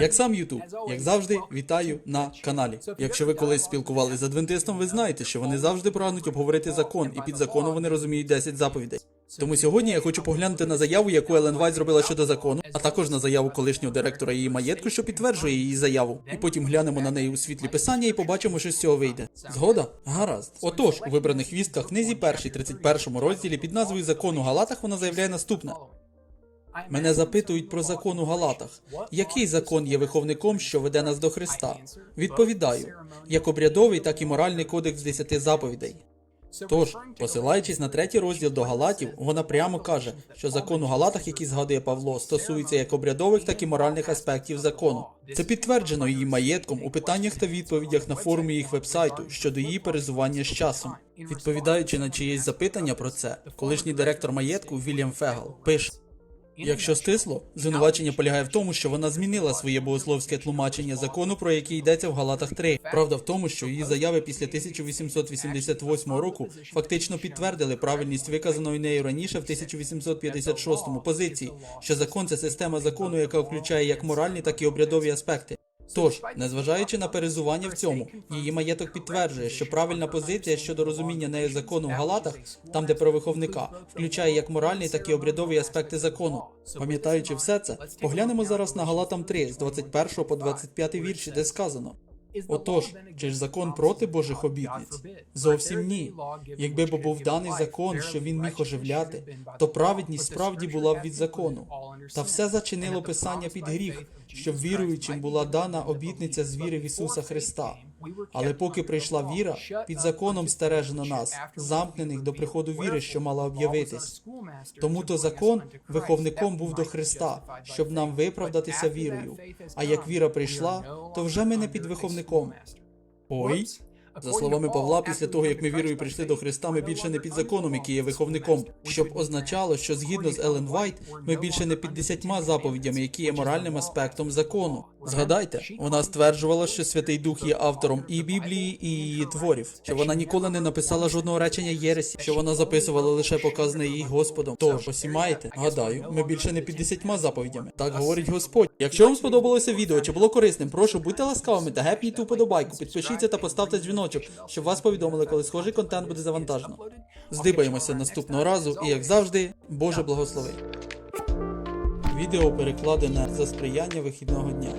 Як сам Ютуб, як завжди, вітаю на каналі. Якщо ви колись спілкувалися з адвентистом, ви знаєте, що вони завжди прагнуть обговорити закон, і під законом вони розуміють 10 заповідей. Тому сьогодні я хочу поглянути на заяву, яку Елен Вайт зробила щодо закону, а також на заяву колишнього директора її маєтку, що підтверджує її заяву. І потім глянемо на неї у світлі писання і побачимо, що з цього вийде. Згода? Гаразд. Отож, у вибраних вістках книзі першій 31 розділі під назвою Закон у Галатах вона заявляє наступне. Мене запитують про закон у Галатах. Який закон є виховником, що веде нас до Христа? Відповідаю, як обрядовий, так і моральний кодекс десяти заповідей. Тож, посилаючись на третій розділ до Галатів, вона прямо каже, що закон у Галатах, який згадує Павло, стосується як обрядових, так і моральних аспектів закону. Це підтверджено її маєтком у питаннях та відповідях на форумі їх вебсайту щодо її перезування з часом. Відповідаючи на чиєсь запитання про це, колишній директор маєтку Вільям Фегал пише. Якщо стисло, звинувачення полягає в тому, що вона змінила своє богословське тлумачення закону, про який йдеться в Галатах 3. Правда в тому, що її заяви після 1888 року фактично підтвердили правильність виказаної нею раніше в 1856 позиції, що закон це система закону, яка включає як моральні, так і обрядові аспекти. Тож, незважаючи на перезування в цьому, її маєток підтверджує, що правильна позиція щодо розуміння нею закону в Галатах, там де про виховника, включає як моральні, так і обрядові аспекти закону. Пам'ятаючи все це, поглянемо зараз на Галатам 3 з 21 по 25 вірші, де сказано. Отож, чи ж закон проти Божих обітниць? Зовсім ні. Якби бо був даний закон, що він міг оживляти, то праведність справді була б від закону. Та все зачинило Писання під гріх, щоб віруючим була дана обітниця з віри в Ісуса Христа. Але поки прийшла віра, під законом стережено нас, замкнених до приходу віри, що мала об'явитись. Тому то закон виховником був до Христа, щоб нам виправдатися вірою. А як віра прийшла, то вже ми не під виховником. Ой. За словами Павла, після того як ми вірою прийшли до Христа, ми більше не під законом, який є виховником, щоб означало, що згідно з Елен Вайт, ми більше не під десятьма заповідями, які є моральним аспектом закону. Згадайте, вона стверджувала, що Святий Дух є автором і Біблії, і її творів, що вона ніколи не написала жодного речення Єресі, що вона записувала лише показане їй Господом. Тож, ось і маєте, гадаю, ми більше не під десятьма заповідями. Так говорить Господь. Якщо вам сподобалося відео чи було корисним, прошу будьте ласкавими та гепніть уподобайку, підпишіться та поставте дзвіночок, щоб вас повідомили, коли схожий контент буде завантажено. Здибаємося наступного разу, і як завжди, Боже благослови. Відео перекладене за сприяння вихідного дня.